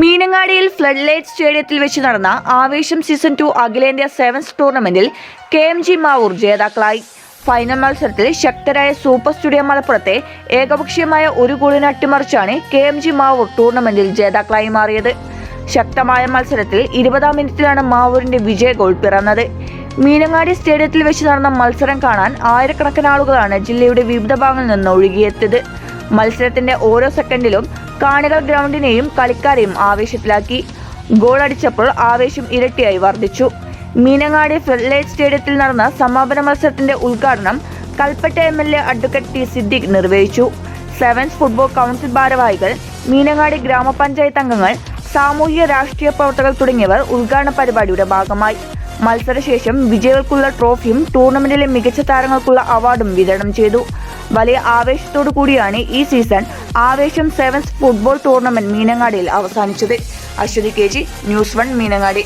മീനങ്ങാടിയിൽ flood light സ്റ്റേഡിയത്തിൽ വെച്ച് നടന്ന ആവേശം സീസൺ ടു അഖിലേന്ത്യാ സെവൻസ് ടൂർണമെന്റിൽ കെ എം ജി മാവൂർ ജേതാക്കളായി. ഫൈനൽ മത്സരത്തിൽ ശക്തരായ സൂപ്പർ സ്റ്റുഡിയോ മലപ്പുറത്തെ ഏകപക്ഷീയമായ ഒരു ഗോളിന് അട്ടിമറിച്ചാണ് കെ എം ജി മാവൂർ ടൂർണമെന്റിൽ ജേതാക്കളായി മാറിയത്. ശക്തമായ മത്സരത്തിൽ ഇരുപതാം മിനിറ്റിലാണ് മാവൂരിന്റെ വിജയ ഗോൾ പിറന്നത്. മീനങ്ങാടി സ്റ്റേഡിയത്തിൽ വെച്ച് നടന്ന മത്സരം കാണാൻ ആയിരക്കണക്കിന് ആളുകളാണ് ജില്ലയുടെ വിവിധ ഭാഗങ്ങളിൽ നിന്ന് ഒഴുകിയെത്തിയത്. മത്സരത്തിന്റെ ഓരോ സെക്കൻഡിലും കാണികൾ ഗ്രൗണ്ടിനെയും കളിക്കാരെയും ആവേശത്തിലാക്കി. ഗോളടിച്ചപ്പോൾ ആവേശം ഇരട്ടിയായി വർദ്ധിച്ചു. മീനങ്ങാടി ഫ്ലഡ് സ്റ്റേഡിയത്തിൽ നടന്ന സമാപന മത്സരത്തിന്റെ ഉദ്ഘാടനം Kalpetta M L A advocate T Siddique നിർവഹിച്ചു. സെവൻസ് ഫുട്ബോൾ കൗൺസിൽ ഭാരവാഹികൾ മീനങ്ങാടി ഗ്രാമപഞ്ചായത്ത് അംഗങ്ങൾ സാമൂഹിക രാഷ്ട്രീയ പ്രവർത്തകർ തുടങ്ങിയവർ ഉദ്ഘാടന പരിപാടിയുടെ ഭാഗമായി. മത്സരശേഷം വിജയികൾക്കുള്ള ട്രോഫിയും ടൂർണമെന്റിലെ മികച്ച താരങ്ങൾക്കുള്ള അവാർഡും വിതരണം ചെയ്തു. വലിയ ആവേശത്തോടു കൂടിയാണ് ഈ സീസൺ ആവേശം സെവൻസ് ഫുട്ബോൾ ടൂർണമെന്റ് മീനങ്ങാടിയിൽ അവസാനിച്ചത്. Aswathy K G news one Meenangadi.